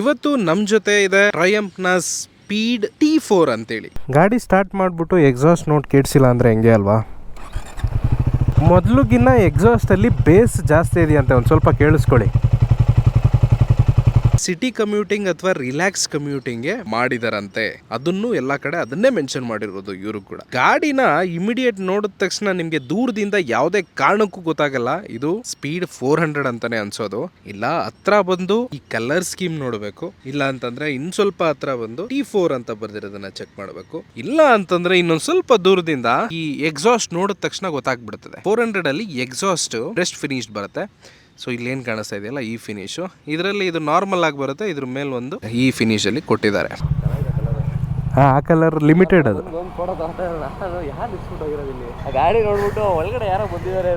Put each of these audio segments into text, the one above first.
ಇವತ್ತು ನಮ್ ಜೊತೆ ಇದೆ ಟ್ರಯಂಪ್ನ ಸ್ಪೀಡ್ ಟಿ ಫೋರ್ ಅಂತೇಳಿ. ಗಾಡಿ ಸ್ಟಾರ್ಟ್ ಮಾಡಿಬಿಟ್ಟು ಎಕ್ಸಾಸ್ಟ್ ನೋಟ್ ಕೇಳಿಸಿಲ್ಲ ಅಂದರೆ ಹೆಂಗೆ ಅಲ್ವಾ? ಮೊದಲುಗಿನ್ನ ಎಕ್ಸಾಸ್ಟಲ್ಲಿ ಬೇಸ್ ಜಾಸ್ತಿ ಇದೆಯಂತೆ, ಒಂದು ಸ್ವಲ್ಪ ಕೇಳಿಸ್ಕೊಳ್ಳಿ. ಸಿಟಿ ಕಮ್ಯೂಟಿಂಗ್ ಅಥವಾ ರಿಲ್ಯಾಕ್ಸ್ ಕಮ್ಯೂಟಿಂಗ್ ಮಾಡಿದಾರಂತೆ. ಅದನ್ನು ಎಲ್ಲಾ ಕಡೆ ಅದನ್ನೇ ಮೆನ್ಷನ್ ಮಾಡಿರೋದು ಇವರು ಕೂಡ. ಗಾಡಿನ ಇಮಿಡಿಯೇಟ್ ನೋಡಿದ ತಕ್ಷಣ ನಿಮ್ಗೆ ದೂರದಿಂದ ಯಾವುದೇ ಕಾರಣಕ್ಕೂ ಗೊತ್ತಾಗಲ್ಲ. ಇದು ಸ್ಪೀಡ್ ಫೋರ್ ಹಂಡ್ರೆಡ್ ಅಂತಾನೆ ಅನ್ಸೋದು. ಇಲ್ಲ, ಹತ್ರ ಬಂದು ಈ ಕಲರ್ ಸ್ಕೀಮ್ ನೋಡಬೇಕು. ಇಲ್ಲ ಅಂತಂದ್ರೆ ಇನ್ ಸ್ವಲ್ಪ ಹತ್ರ ಬಂದು ಟಿ ಫೋರ್ ಅಂತ ಬರ್ದಿರೋದನ್ನ ಚೆಕ್ ಮಾಡಬೇಕು. ಇಲ್ಲ ಅಂತಂದ್ರೆ ಇನ್ನೊಂದ್ ಸ್ವಲ್ಪ ದೂರದಿಂದ ಈ ಎಕ್ಸಾಸ್ಟ್ ನೋಡಿದ ತಕ್ಷಣ ಗೊತ್ತಾಗ್ಬಿಡ್ತದೆ. ಫೋರ್ ಹಂಡ್ರೆಡ್ ಅಲ್ಲಿ ಎಕ್ಸಾಸ್ಟ್ ಬೆಸ್ಟ್ ಫಿನಿಶ್ಡ್ ಬರುತ್ತೆ. ಸೊ ಇಲ್ಲಿ ಏನು ಕಾಣಿಸ್ತಾ ಇದೆಯಲ್ಲ ಈ ಫಿನಿಶು ಇದರಲ್ಲಿ ಇದು ನಾರ್ಮಲ್ ಆಗಿ ಬರುತ್ತೆ ಇದ್ರ ಮೇಲೆ ಒಂದು ಈ ಫಿನಿಶ್ ಅಲ್ಲಿ ಕೊಟ್ಟಿದ್ದಾರೆ. ಆ ಕಲರ್ ಲಿಮಿಟೆಡ್ ಅದು. ಗಾಡಿ ನೋಡ್ಬಿಟ್ಟು ಒಳಗಡೆ ಯಾರೋ ಬಂದಿದ್ದಾರೆ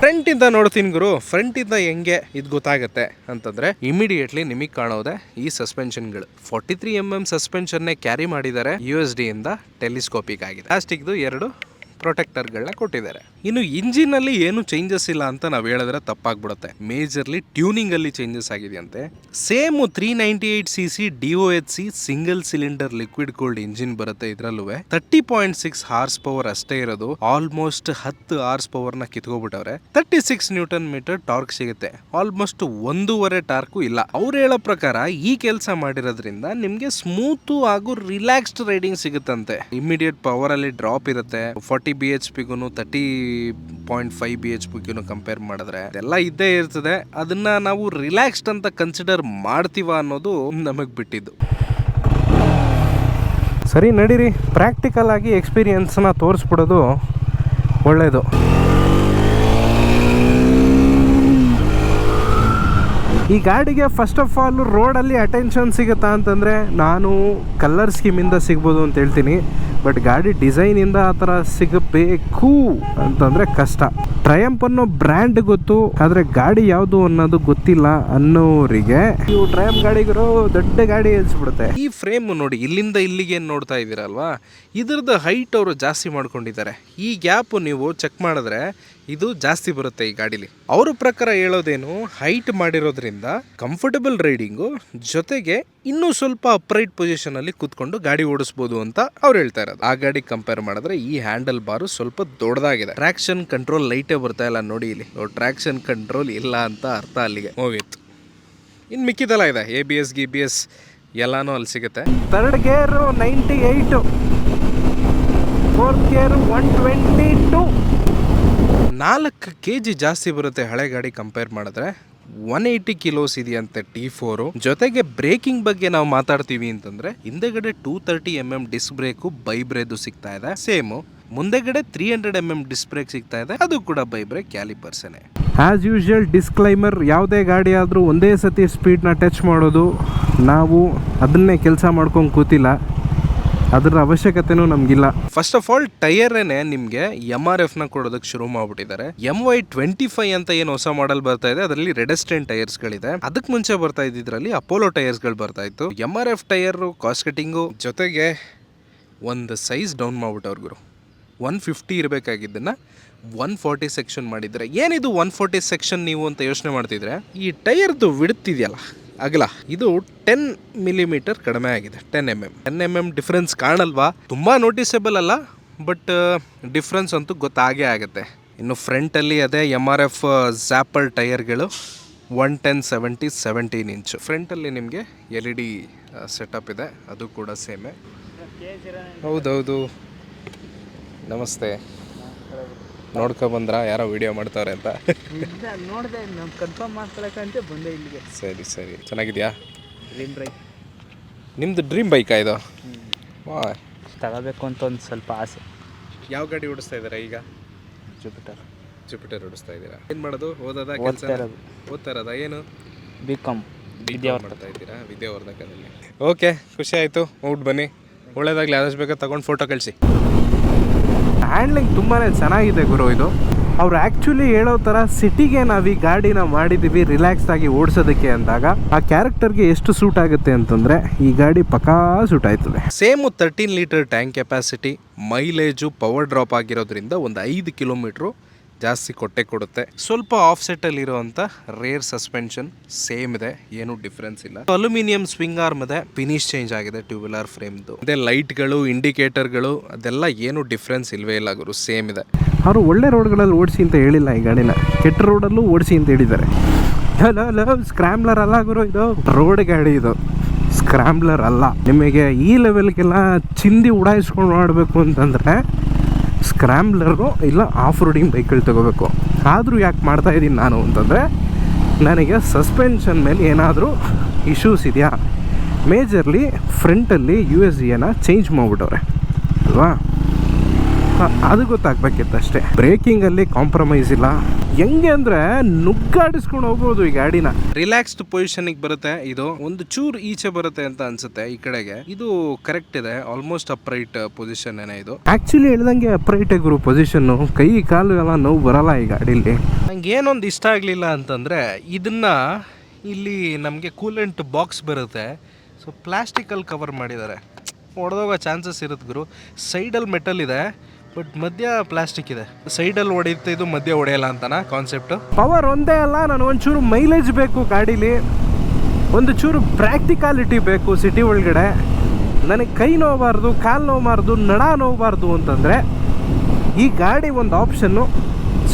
ಫ್ರಂಟ್ ಇಂದ ನೋಡ್ತೀನಿ ಗುರು ಫ್ರಂಟ್ ಇಂದ ಹೆಂಗೆ ಇದು ಗೊತ್ತಾಗುತ್ತೆ ಅಂತಂದ್ರೆ ಇಮಿಡಿಯೇಟ್ಲಿ ನಿಮಗೆ ಕಾಣೋದೆ ಈ ಸಸ್ಪೆನ್ಷನ್ಗಳು ಫಾರ್ಟಿ ತ್ರೀ ಎಂ ಎಂ ಸಸ್ಪೆನ್ಷನ್ನೇ ಕ್ಯಾರಿ ಮಾಡಿದ್ದಾರೆ ಯು ಎಸ್ ಡಿ ಇಂದ ಟೆಲಿಸ್ಕೋಪಿಕ್ ಆಗಿದೆ. ಪ್ಲಾಸ್ಟಿಕ್ದು ಎರಡು ಪ್ರೊಟೆಕ್ಟರ್ಗಳನ್ನ ಕೊಟ್ಟಿದ್ದಾರೆ. ಇನ್ನು ಇಂಜಿನ್ ಅಲ್ಲಿ ಏನು ಚೇಂಜಸ್ ಇಲ್ಲ ಅಂತ ನಾವು ಹೇಳಿದ್ರೆ ತಪ್ಪಾಗ್ಬಿಡುತ್ತೆ. ಮೇಜರ್ಲಿ ಟ್ಯೂನಿಂಗ್ ಅಲ್ಲಿ changes ಆಗಿದೆಯಂತೆ. Same three ninety eight C C D O H C single cylinder liquid cooled engine ಬರುತ್ತೆ ಇದ್ರಲ್ಲೂ thirty point six horse power ಅಷ್ಟೇ ಇರೋದು. ಆಲ್ಮೋಸ್ಟ್ ಹತ್ತು ಹಾರ್ಸ್ ಪವರ್ನ ಕಿತ್ಕೊಬಿಟ್ಟವ್ರೆ. Thirty six newton metre torque ಸಿಗುತ್ತೆ. ಆಲ್ಮೋಸ್ಟ್ ಒಂದೂವರೆ torque ಇಲ್ಲ. ಅವ್ರು ಹೇಳೋ ಪ್ರಕಾರ ಈ ಕೆಲಸ ಮಾಡಿರೋದ್ರಿಂದ ನಿಮ್ಗೆ ಸ್ಮೂತ್ ಹಾಗೂ ರಿಲ್ಯಾಕ್ಸ್ಡ್ ರೈಡಿಂಗ್ ಸಿಗುತ್ತಂತೆ. ಇಮಿಡಿಯೇಟ್ ಪವರ್ ಅಲ್ಲಿ ಡ್ರಾಪ್ ಇರುತ್ತೆ. Forty B H ಪಿಗೂ thirty point five B H ಪಿಗೂ compare ಮಾಡಿದ್ರೆ ಎಲ್ಲ ಇದ್ದೇ ಇರ್ತದೆ. ಅದನ್ನ ನಾವು ರಿಲ್ಯಾಕ್ಸ್ಡ್ ಅಂತ ಕನ್ಸಿಡರ್ ಮಾಡ್ತೀವ ಅನ್ನೋದು ನಮಗೆ ಬಿಟ್ಟಿದ್ದು. ಸರಿ, ನಡೀರಿ. ಪ್ರಾಕ್ಟಿಕಲ್ ಆಗಿ ಎಕ್ಸ್ಪೀರಿಯನ್ಸ್ನ ತೋರಿಸ್ಬಿಡೋದು ಒಳ್ಳೆಯದು ಈ ಗಾಡಿಗೆ ಫಸ್ಟ್ ಆಫ್ ಆಲ್ ರೋಡಲ್ಲಿ ಅಟೆನ್ಷನ್ ಸಿಗುತ್ತಾ ಅಂತಂದರೆ ನಾನು ಕಲ್ಲರ್ ಸ್ಕೀಮಿಂದ ಸಿಗ್ಬೋದು ಅಂತ ಹೇಳ್ತೀನಿ. ಬಟ್ ಗಾಡಿ ಡಿಸೈನಿಂದ ಆ ಥರ ಸಿಗಬೇಕು ಅಂತಂದರೆ ಕಷ್ಟ. ಟ್ರಯಂಪ್ ಅನ್ನೋ ಬ್ರ್ಯಾಂಡ್ ಗೊತ್ತು, ಆದ್ರೆ ಗಾಡಿ ಯಾವುದು ಅನ್ನೋದು ಗೊತ್ತಿಲ್ಲ ಅನ್ನೋರಿಗೆ. ಇವು ಟ್ರಯಂಪ್ ಗಾಡಿಗರು ದೊಡ್ಡ ಗಾಡಿ ಅನ್ಸ್ಬಿಡುತ್ತೆ. ಈ ಫ್ರೇಮ್ ನೋಡಿ ಇಲ್ಲಿಂದ ಇಲ್ಲಿಗೆ ಏನ್ ನೋಡ್ತಾ ಇದ್ದೀರಲ್ವಾ? ಇದ್ರದ್ದು ಹೈಟ್ ಅವರು ಜಾಸ್ತಿ ಮಾಡ್ಕೊಂಡಿದ್ದಾರೆ. ಈ ಗ್ಯಾಪ್ ನೀವು ಚೆಕ್ ಮಾಡಿದ್ರೆ ಇದು ಜಾಸ್ತಿ ಬರುತ್ತೆ ಈ ಗಾಡಿಲಿ. ಅವ್ರ ಪ್ರಕಾರ ಹೇಳೋದೇನು ಹೈಟ್ ಮಾಡಿರೋದ್ರಿಂದ ಕಂಫರ್ಟಬಲ್ ರೈಡಿಂಗು ಜೊತೆಗೆ ಇನ್ನೂ ಸ್ವಲ್ಪ ಅಪ್ರೈಟ್ ಪೊಸಿಷನ್ ಅಲ್ಲಿ ಕೂತ್ಕೊಂಡು ಗಾಡಿ ಓಡಿಸಬಹುದು ಅಂತ ಅವ್ರು ಹೇಳ್ತಾ ಇರೋದು. ಆ ಗಾಡಿ ಕಂಪೇರ್ ಮಾಡಿದ್ರೆ ಈ ಹ್ಯಾಂಡಲ್ ಬಾರು ಸ್ವಲ್ಪ ದೊಡ್ಡದಾಗಿದೆ. ಟ್ರಾಕ್ಷನ್ ಕಂಟ್ರೋಲ್ ಲೈಟೇ ಬರ್ತಾ ಇಲ್ಲ ನೋಡಿ ಇಲ್ಲಿ. ಟ್ರ್ಯಾಕ್ಷನ್ ಕಂಟ್ರೋಲ್ ಇಲ್ಲ ಅಂತ ಅರ್ಥ ಅಲ್ಲಿಗೆ. ಹೋಗಿತ್ತು ಇನ್ನು ಮಿಕ್ಕಿದೆಲ್ಲ ಇದೆ. ಎ ಬಿ ಎಸ್ ಗಿ ಬಿ ಎಸ್ ಎಲ್ಲಾನು ಅಲ್ಲಿ ಸಿಗುತ್ತೆ. Third gear ninety eight fourth gear one twenty two ನಾಲ್ಕು ಕೆ ಜಿ ಜಾಸ್ತಿ ಬರುತ್ತೆ ಹಳೆ ಗಾಡಿ ಕಂಪೇರ್ ಮಾಡಿದ್ರೆ. ಒನ್ ಏಯ್ಟಿ ಕಿಲೋಸ್ ಇದೆಯಂತೆ ಟಿ ಫೋರು ಜೊತೆಗೆ ಬ್ರೇಕಿಂಗ್ ಬಗ್ಗೆ ನಾವು ಮಾತಾಡ್ತೀವಿ ಅಂತಂದ್ರೆ ಹಿಂದೆಗಡೆ two thirty M M disc brake ಬೈಬ್ರೇದು ಸಿಗ್ತಾ ಇದೆ. Same ಮುಂದೆಗಡೆ three hundred M M disc brake ಸಿಗ್ತಾ ಇದೆ. ಅದು ಕೂಡ ಬೈಬ್ರೇಕ್ ಕ್ಯಾಲಿಪರ್ಸೇನೆ ಆ್ಯಸ್ ಯೂಶುವಲ್ ಡಿಸ್ಕ್ಲೈಮರ್ ಯಾವುದೇ ಗಾಡಿ ಆದರೂ ಒಂದೇ ಸತಿ ಸ್ಪೀಡ್ನ ಟಚ್ ಮಾಡೋದು ನಾವು ಅದನ್ನೇ ಕೆಲಸ ಮಾಡ್ಕೊಂಡು ಕೂತಿಲ್ಲ. ಅದರ ಅವಶ್ಯಕತೆನೂ ನಮಗಿಲ್ಲ. ಫಸ್ಟ್ ಆಫ್ ಆಲ್ ಟೈರೇನೆ ನಿಮಗೆ ಎಂ ಆರ್ ಎಫ್ನ ಕೊಡೋದಕ್ಕೆ ಶುರು ಮಾಡ್ಬಿಟ್ಟಿದ್ದಾರೆ. ಎಂ ವೈ ಟ್ವೆಂಟಿ ಫೈವ್ ಅಂತ ಏನು ಹೊಸ ಮಾಡೆಲ್ ಬರ್ತಾ ಇದೆ ಅದರಲ್ಲಿ ರೆಡೆಸ್ಟೆಂಟ್ ಟೈರ್ಸ್ ಗಳಿದೆ. ಅದಕ್ಕೆ ಮುಂಚೆ ಬರ್ತಾ ಇದ್ದಿದ್ರಲ್ಲಿ ಅಪೋಲೋ ಟೈರ್ಸ್ಗಳು ಬರ್ತಾ ಇತ್ತು. M R F tyre cost cutting ಜೊತೆಗೆ ಒಂದು ಸೈಜ್ ಡೌನ್ ಮಾಡ್ಬಿಟ್ಟವ್ರು ಗುರು. ಒನ್ ಫಿಫ್ಟಿ ಇರಬೇಕಾಗಿದ್ದನ್ನು ಒನ್ ಫಾರ್ಟಿ ಸೆಕ್ಷನ್ ಮಾಡಿದ್ರೆ ಏನಿದು ಒನ್ ಫಾರ್ಟಿ ಸೆಕ್ಷನ್ ನೀವು ಅಂತ ಯೋಚನೆ ಮಾಡ್ತಿದ್ರೆ ಈ ಟೈರ್ದು ವಿಡ್ತಿದೆಯಲ್ಲ ಅಗಲ ಇದು ಟೆನ್ ಮಿಲಿಮೀಟರ್ ಕಡಿಮೆ ಆಗಿದೆ ten M M ten M M difference ಕಾಣಲ್ವಾ? ತುಂಬ ನೋಟಿಸಬಲ್ ಅಲ್ಲ ಬಟ್ ಡಿಫ್ರೆನ್ಸ್ ಅಂತೂ ಗೊತ್ತಾಗೇ ಆಗುತ್ತೆ. ಇನ್ನು ಫ್ರಂಟಲ್ಲಿ ಅದೇ ಎಂ ಆರ್ ಎಫ್ ಝ್ಯಾಪರ್ ಟೈರ್ಗಳು one ten seventy seventeen inch ಫ್ರಂಟಲ್ಲಿ ನಿಮಗೆ ಎಲ್ ಇ ಡಿ ಸೆಟಪ್ ಇದೆ ಅದು ಕೂಡ ಸೇಮೆ ಹೌದೌದು. ನಮಸ್ತೆ. ನೋಡ್ಕೊ ಬಂದ್ರ? ಯಾರೋ ವಿಡಿಯೋ ಮಾಡ್ತಾರೆ ಅಂತ. ನೋಡಿದೆ ನಾನು ಕನ್ಫರ್ಮ್ ಅಂತ ಬಂದೆ ಇಲ್ಲಿಗೆ. ಸರಿ ಸರಿ. ಚೆನ್ನಾಗಿದ್ಯಾ? ಡ್ರೀಮ್ ಬೈಕ್ ನಿಮ್ದು ಡ್ರೀಮ್ ಬೈಕಾ ಇದು? ವಾ. ತಗೋಬೇಕು ಅಂತ ಒಂದು ಸ್ವಲ್ಪ ಆಸೆ. ಯಾವ ಗಾಡಿ ಓಡಿಸ್ತಾ ಇದ್ದೀರಾ ಈಗ? ಜುಪಿಟರ್ ಜುಪಿಟರ್ ಓಡಿಸ್ತಾ ಇದ್ದೀರಾ? ಏನು ಮಾಡೋದು? ಓದೋದ ಕೆಲಸ ಓದ್ತಾ ಇರೋದಾ. ಏನು? ಬಿ ಕಾಮ್ ಮಾಡ್ತಾ ಇದ್ದೀರಾ ವಿದ್ಯಾವರ್ಧಕದಲ್ಲಿ. ಓಕೆ ಖುಷಿ ಆಯಿತು. ಹೋಗ್ಬಿಟ್ಟು ಬನ್ನಿ. ಒಳ್ಳೇದಾಗಲಿ. ಆದಷ್ಟು ಬೇಕಾದ್ರೆ ತಗೊಂಡು ಫೋಟೋ ಕಳಿಸಿ. ಹ್ಯಾಂಡ್ಲಿಂಗ್ ತುಂಬಾ ಚೆನ್ನಾಗಿದೆ ಗುರು ಇದು. ಅವ್ರು ಆ್ಯಕ್ಚುಲಿ ಹೇಳೋ ಥರ ಸಿಟಿಗೆ ನಾವು ಈ ಗಾಡಿನ ಮಾಡಿದ್ದೀವಿ ರಿಲ್ಯಾಕ್ಸ್ ಆಗಿ ಓಡಿಸೋದಕ್ಕೆ ಅಂದಾಗ ಆ ಕ್ಯಾರೆಕ್ಟರ್ಗೆ ಎಷ್ಟು ಸೂಟ್ ಆಗುತ್ತೆ ಅಂತಂದರೆ ಈ ಗಾಡಿ ಪಕ್ಕಾ ಸೂಟ್ ಆಯ್ತದೆ. Same thirteen litre tank capacity mileage power drop ಆಗಿರೋದ್ರಿಂದ ಒಂದು ಐದು ಕಿಲೋಮೀಟ್ರು ಜಾಸ್ತಿ ಕೊಟ್ಟೆ ಕೊಡುತ್ತೆ. ಸ್ವಲ್ಪ ಆಫ್ ಸೆಟ್ ಅಲ್ಲಿ ಇರುವಂತ ರೇರ್ ಸಸ್ಪೆನ್ಷನ್ ಸೇಮ್ ಇದೆ, ಏನು ಡಿಫ್ರೆನ್ಸ್ ಇಲ್ಲ. ಅಲ್ಯೂಮಿನಿಯಂ ಸ್ವಿಂಗ್ ಆರ್ಮ್ ಇದೆ ಫಿನಿಶ್ ಚೇಂಜ್ ಆಗಿದೆ ಟ್ಯೂಬ್ಯುಲರ್ ಫ್ರೇಮ್ದು ಅದೇ ಲೈಟ್ಗಳು ಇಂಡಿಕೇಟರ್ಗಳು ಅದೆಲ್ಲ ಏನು ಡಿಫ್ರೆನ್ಸ್ ಇಲ್ವೇ ಇಲ್ಲ ಗುರು ಸೇಮ್ ಇದೆ. ಅವರು ಒಳ್ಳೆ ರೋಡ್ಗಳಲ್ಲಿ ಓಡಿಸಿ ಅಂತ ಹೇಳಿಲ್ಲ ಈ ಗಾಡಿನ. ಕೆಟ್ಟ ರೋಡಲ್ಲೂ ಓಡಿಸಿ ಅಂತ ಹೇಳಿದ್ದಾರೆ. ಹಲೋ ಸ್ಕ್ರಾಮ್ಲರ್ ಅಲ್ಲ ಗುರು ಇದು? ರೋಡ್ ಗಾಡಿ ಇದು. ಸ್ಕ್ರಾಂಬ್ಲರ್ ಅಲ್ಲ. ನಿಮಗೆ ಈ ಲೆವೆಲ್ಗೆಲ್ಲ ಚಿಂದಿ ಉಡಾಯಿಸ್ಕೊಂಡು ಮಾಡಬೇಕು ಅಂತಂದರೆ ಸ್ಕ್ರಾಮ್ಲರು ಇಲ್ಲ ಆಫ್ ರೋಡಿಂಗ್ ಬೈಕ್ಗಳು ತಗೋಬೇಕು. ಆದರೂ ಯಾಕೆ ಮಾಡ್ತಾ ಇದ್ದೀನಿ ನಾನು ಅಂತಂದರೆ, ನನಗೆ ಸಸ್ಪೆನ್ಷನ್ ಮೇಲೆ ಏನಾದರೂ ಇಶ್ಯೂಸ್ ಇದೆಯಾ? ಮೇಜರ್ಲಿ ಫ್ರಂಟಲ್ಲಿ ಯು ಎಸ್ ಜಿಯನ್ನು ಚೇಂಜ್ ಮಾಡಿಬಿಟ್ಟವ್ರೆ. ಅಲ್ವಾ? ಅದು ಗೊತ್ತಾಗಬೇಕಿತ್ತು ಅಷ್ಟೇ ಬ್ರೇಕಿಂಗಲ್ಲಿ ಕಾಂಪ್ರಮೈಸ್ ಇಲ್ಲ. ಹೆಂಗೆ ಅಂದರೆ ನುಗ್ಗಾಡಿಸ್ಕೊಂಡು ಹೋಗ್ಬೋದು ಈ ಗಾಡಿನ. ರಿಲ್ಯಾಕ್ಸ್ಡ್ ಪೊಸಿಷನ್ಗೆ ಬರುತ್ತೆ. ಇದು ಒಂದು ಚೂರು ಈಚೆ ಬರುತ್ತೆ ಅಂತ ಅನ್ಸುತ್ತೆ ಈ ಕಡೆಗೆ. ಇದು ಕರೆಕ್ಟ್ ಇದೆ. ಆಲ್ಮೋಸ್ಟ್ ಅಪ್ರೈಟ್ ಪೊಸಿಷನ್ ಏನೇ ಇದು. ಆ್ಯಕ್ಚುಲಿ ಹೇಳ್ದಂಗೆ ಅಪ್ರೈಟ್ ಗುರು ಪೊಸಿಷನ್ನು ಕೈ ಕಾಲು ಎಲ್ಲ ನೋವು ಬರಲ್ಲ ಈ ಗಾಡೀಲಿ. ನಂಗೆ ಏನೊಂದು ಇಷ್ಟ ಆಗಲಿಲ್ಲ ಅಂತಂದರೆ ಇದನ್ನ ಇಲ್ಲಿ ನಮಗೆ ಕೂಲೆಂಟ್ ಬಾಕ್ಸ್ ಬರುತ್ತೆ. ಸೊ ಪ್ಲಾಸ್ಟಿಕಲ್ಲಿ ಕವರ್ ಮಾಡಿದ್ದಾರೆ. ಹೊಡೆದೋಗೋ ಚಾನ್ಸಸ್ ಇರುತ್ತೆ ಗುರು. ಸೈಡಲ್ಲಿ ಮೆಟಲ್ ಇದೆ. ಬಟ್ ಮಧ್ಯ ಪ್ಲಾಸ್ಟಿಕ್ ಇದೆ. ಸೈಡಲ್ಲಿ ಹೊಡೆಯುತ್ತೆ ಇದು ಮಧ್ಯ ಹೊಡೆಯಲ್ಲ ಅಂತನ ಕಾನ್ಸೆಪ್ಟ್ ಪವರ್ ಒಂದೇ ಅಲ್ಲ ನಾನು ಒಂಚೂರು ಮೈಲೇಜ್ ಬೇಕು ಗಾಡೀಲಿ. ಒಂದು ಚೂರು ಪ್ರಾಕ್ಟಿಕಾಲಿಟಿ ಬೇಕು ಸಿಟಿ ಒಳಗಡೆ. ನನಗೆ ಕೈ ನೋವಬಾರ್ದು ಕಾಲು ನೋವಬಾರ್ದು ನಡ ನೋವಬಾರ್ದು ಅಂತಂದರೆ ಈ ಗಾಡಿ ಒಂದು ಆಪ್ಷನ್ನು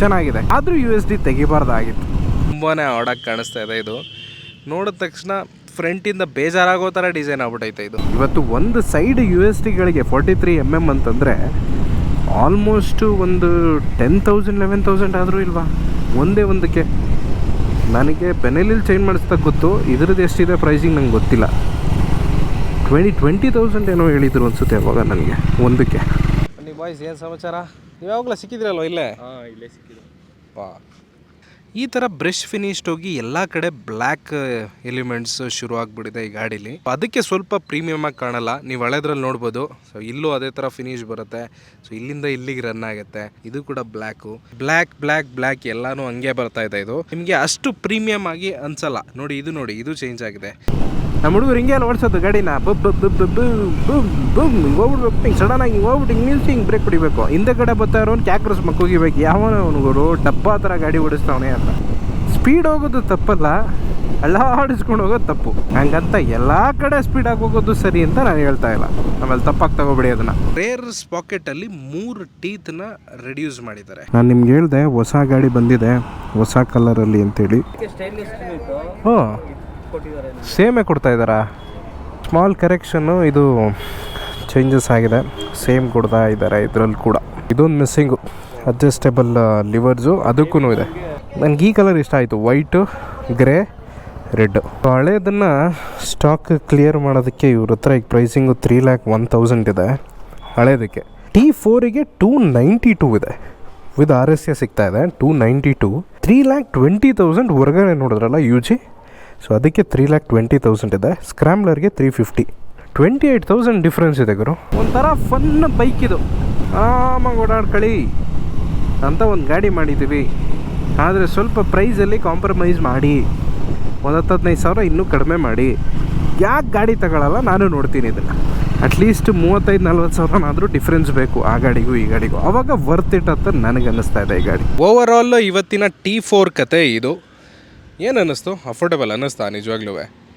ಚೆನ್ನಾಗಿದೆ. ಆದರೂ ಯು ಎಸ್ ಡಿ ತೆಗಿಬಾರ್ದಾಗಿತ್ತು. ತುಂಬಾ ಆಡಕ್ಕೆ ಕಾಣಿಸ್ತಾ ಇದೆ ಇದು. ನೋಡಿದ ತಕ್ಷಣ ಫ್ರಂಟಿಂದ ಬೇಜಾರಾಗೋ ಥರ ಡಿಸೈನ್ ಆಗ್ಬಿಟ್ಟೈತೆ ಇದು. ಇವತ್ತು ಒಂದು ಸೈಡ್ ಯು ಎಸ್ ಡಿಗಳಿಗೆ ಫಾರ್ಟಿ ತ್ರೀ ಎಂ ಎಂ ಅಂತಂದರೆ ಆಲ್ಮೋಸ್ಟು ಒಂದು ಟೆನ್ ತೌಸಂಡ್ ಲೆವೆನ್ ತೌಸಂಡ್ ಆದರೂ ಇಲ್ವಾ? ಒಂದೇ ಒಂದಕ್ಕೆ. ನನಗೆ ಬೆನೆಲಿಲ್ ಚೇಂಜ್ ಮಾಡಿಸ್ದಾಗ ಗೊತ್ತು ಇದ್ರದ್ದು ಎಷ್ಟಿದೆ ಪ್ರೈಸಿಂಗ್ ನಂಗೆ ಗೊತ್ತಿಲ್ಲ. ಟ್ವೆಂಟಿ ಟ್ವೆಂಟಿ ತೌಸಂಡ್ ಏನೋ ಹೇಳಿದ್ರು ಅನಿಸುತ್ತೆ ಅವಾಗ ನನಗೆ ಒಂದಕ್ಕೆ. ನೀವು ಬಾಯ್ಸ್ ಏನು ಸಮಾಚಾರ? ನೀವು ಯಾವಾಗಲೂ ಸಿಕ್ಕಿದ್ರಲ್ವ ಇಲ್ಲೇ? ಹಾಂ ಇಲ್ಲೇ ಸಿಕ್ಕಿದ್ರು ವಾ ಈ ಥರ ಬ್ರಷ್ ಫಿನಿಶ್ಡ್ ಹೋಗಿ ಎಲ್ಲ ಕಡೆ ಬ್ಲ್ಯಾಕ್ ಎಲಿಮೆಂಟ್ಸ್ ಶುರು ಆಗ್ಬಿಟ್ಟಿದೆ ಈ ಗಾಡೀಲಿ. ಅದಕ್ಕೆ ಸ್ವಲ್ಪ ಪ್ರೀಮಿಯಮ್ ಆಗಿ ಕಾಣಲ್ಲ. ನೀವು ಹಳೆದ್ರಲ್ಲಿ ನೋಡ್ಬೋದು. ಸೊ ಇಲ್ಲೂ ಅದೇ ಥರ ಫಿನಿಶ್ ಬರುತ್ತೆ. ಸೊ ಇಲ್ಲಿಂದ ಇಲ್ಲಿಗೆ ರನ್ ಆಗುತ್ತೆ. ಇದು ಕೂಡ ಬ್ಲ್ಯಾಕು ಬ್ಲ್ಯಾಕ್ ಬ್ಲ್ಯಾಕ್ ಬ್ಲ್ಯಾಕ್ ಎಲ್ಲಾನು ಹಂಗೆ ಬರ್ತಾ ಇದೆ ಇದು. ನಿಮಗೆ ಅಷ್ಟು ಪ್ರೀಮಿಯಮ್ ಆಗಿ ಅನ್ಸಲ್ಲ. ನೋಡಿ, ಇದು ನೋಡಿ, ಇದು ಚೇಂಜ್ ಆಗಿದೆ. ನಮ್ಮ ಹುಡುಗರು ಹಿಂಗೆ ಓಡಿಸೋದು ಗಾಡಿನ ಬಬ್ ಬಬ್ ಬಬ್ ಬಬ್ ಬಮ್ ಬಮ್ ಹಿಂಗೆ ಹೋಗ್ಬಿಡ್ಬೇಕು ಹಿಂಗೆ ಸಡನ್ನಾಗಿ ಹಿಂಗೆ ಹೋಗ್ಬಿಟ್ಟು ಹಿಂಗೆ ನಿಲ್ಸಿ ಹಿಂಗೆ ಬ್ರೇಕ್ ಹೊಡಿಬೇಕು. ಹಿಂದೆ ಕಡೆ ಬರ್ತಾ ಇರೋನು ಕ್ಯಾಕ್ರಸ್ ಮಕ್ಕೋಗಿಬೇಕು ಯಾವನ ಅವನುಗಳು ಡಬ್ಬ ಥರ ಗಾಡಿ ಓಡಿಸ್ತಾವನೆ ಅಂತ. ಸ್ಪೀಡ್ ಹೋಗೋದು ತಪ್ಪಲ್ಲ ಅಳ್ಳಾಡಿಸ್ಕೊಂಡು ಹೋಗೋದು ತಪ್ಪು. ಹಂಗಂತ ಎಲ್ಲ ಕಡೆ ಸ್ಪೀಡಾಗಿ ಹೋಗೋದು ಸರಿ ಅಂತ ನಾನು ಹೇಳ್ತಾ ಇಲ್ಲ. ಆಮೇಲೆ ತಪ್ಪಾಗಿ ತಗೋಬೇಡಿ ಅದನ್ನ. ರೇರ್ಸ್ ಪಾಕೆಟಲ್ಲಿ ಮೂರು ಟೀತ್ನ ರೆಡ್ಯೂಸ್ ಮಾಡಿದ್ದಾರೆ. ನಾನು ನಿಮ್ಗೆ ಹೇಳಿದೆ ಹೊಸ ಗಾಡಿ ಬಂದಿದೆ ಹೊಸ ಕಲರಲ್ಲಿ ಅಂತೇಳಿ. ಓ ಸೇಮೇ ಕೊಡ್ತಾ ಇದ್ದಾರಾ? ಸ್ಮಾಲ್ ಕರೆಕ್ಷನ್ನು ಇದು ಚೇಂಜಸ್ ಆಗಿದೆ. ಸೇಮ್ ಕೊಡ್ತಾ ಇದ್ದಾರೆ ಇದರಲ್ಲಿ ಕೂಡ. ಇದೊಂದು ಮಿಸ್ಸಿಂಗು ಅಡ್ಜಸ್ಟೇಬಲ್ ಲಿವರ್ಸು ಅದಕ್ಕೂ ಇದೆ. ನನಗೆ ಈ ಕಲರ್ ಇಷ್ಟ ಆಯಿತು. ವೈಟು ಗ್ರೇ ರೆಡ್ ಹಳೆಯದನ್ನು ಸ್ಟಾಕ್ ಕ್ಲಿಯರ್ ಮಾಡೋದಕ್ಕೆ ಇವ್ರ ಹತ್ರ ಈಗ pricing three lakh one thousand ಇದೆ. ಹಳೆಯದಕ್ಕೆ ಟಿ ಫೋರಿಗೆ ಟೂ ನೈಂಟಿ ಟೂ ಇದೆ. ವಿತ್ ಆರ್ ಎಸ್ ಎ ಸಿಗ್ತಾ ಇದೆ. Two ninety two three lakh twenty thousand ಹೊರಗಡೆ ನೋಡಿದ್ರಲ್ಲ ಯು ಜಿ ಸೊ ಅದಕ್ಕೆ ತ್ರೀ ಲ್ಯಾಕ್ ಟ್ವೆಂಟಿ ತೌಸಂಡ್ ಇದೆ. ಸ್ಕ್ರಾಮ್ಲರ್ಗೆ three fifty twenty eight thousand difference ಇದೆ ಗುರು. ಒಂಥರ ಫನ್ ಬೈಕ್ ಇದು. ಆರಾಮಾಗಿ ಓಡಾಡ್ಕೊಳ್ಳಿ. ಅಂತ ಒಂದು ಗಾಡಿ ಮಾಡಿದ್ದೀವಿ ಆದರೆ ಸ್ವಲ್ಪ ಪ್ರೈಸಲ್ಲಿ ಕಾಂಪ್ರಮೈಸ್ ಮಾಡಿ. ಒಂದು ಹತ್ತು ಹದಿನೈದು ಸಾವಿರ ಇನ್ನೂ ಕಡಿಮೆ ಮಾಡಿ. ಯಾಕೆ ಗಾಡಿ ತಗೊಳ್ಳಲ್ಲ ನಾನು ನೋಡ್ತೀನಿ ಇದನ್ನು. ಅಟ್ಲೀಸ್ಟ್ ಮೂವತ್ತೈದು ನಲ್ವತ್ತು ಸಾವಿರನಾದರೂ ಡಿಫ್ರೆನ್ಸ್ ಬೇಕು ಆ ಗಾಡಿಗೂ ಈ ಗಾಡಿಗೂ. ಅವಾಗ ವರ್ತ್ ಇಟ್ ಅಂತ ನನಗೆ ಅನ್ನಿಸ್ತಾ ಇದೆ ಈ ಗಾಡಿ. ಓವರ್ ಆಲ್ ಇವತ್ತಿನ ಟಿ ಫೋರ್ ಕತೆ ಇದು. ಏನು ಅನ್ನಿಸ್ತು? ಅಫೋರ್ಡಬಲ್ ಅನ್ನಿಸ್ತಾ ನಿಜವಾಗ್ಲೂ